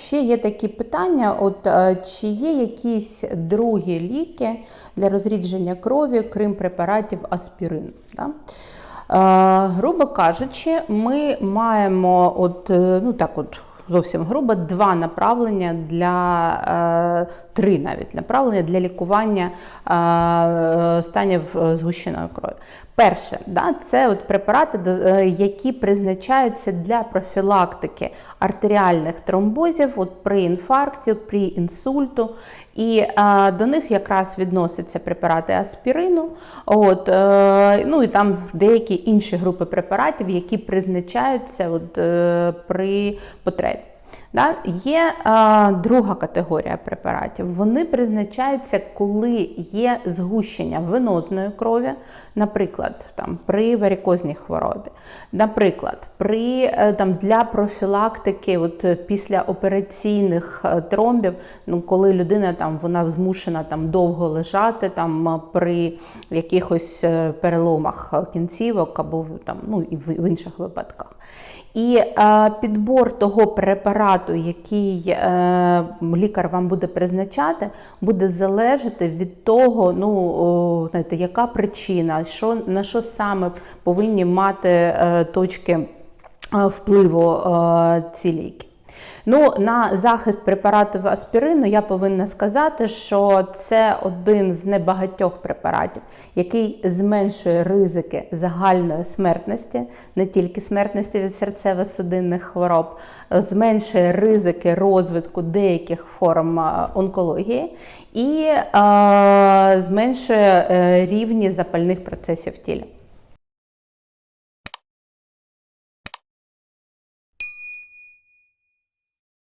Ще є такі питання: от е, чи є якісь другі ліки для розрідження крові, крім препаратів аспірин? Да? Е, грубо кажучи, ми маємо от, е, ну так от. Зовсім грубо два направлення для е, три навіть направлення для лікування е, станів е, згущеної крові. Перше, да, це от препарати, які призначаються для профілактики артеріальних тромбозів от при інфаркті, при інсульту. І е, до них якраз відносяться препарати аспірину, от, е, ну і там деякі інші групи препаратів, які призначаються от, е, при потребі. Да? Є е, друга категорія препаратів. Вони призначаються, коли є згущення венозної крові, наприклад, там, при варикозній хворобі, наприклад, при, е, там, для профілактики от, е, післяопераційних е, тромбів, ну, коли людина там, вона змушена там, довго лежати там, при якихось е, переломах кінцівок або там, ну, і в інших випадках. І е, підбор того препарату, який е, лікар вам буде призначати, буде залежати від того, ну знаєте, яка причина, що, на що саме повинні мати е, точки е, впливу ці ліки. Ну, на захист препаратів аспірину я повинна сказати, що це один з небагатьох препаратів, який зменшує ризики загальної смертності, не тільки смертності від серцево-судинних хвороб, зменшує ризики розвитку деяких форм е, онкології і е, зменшує е, рівні запальних процесів в.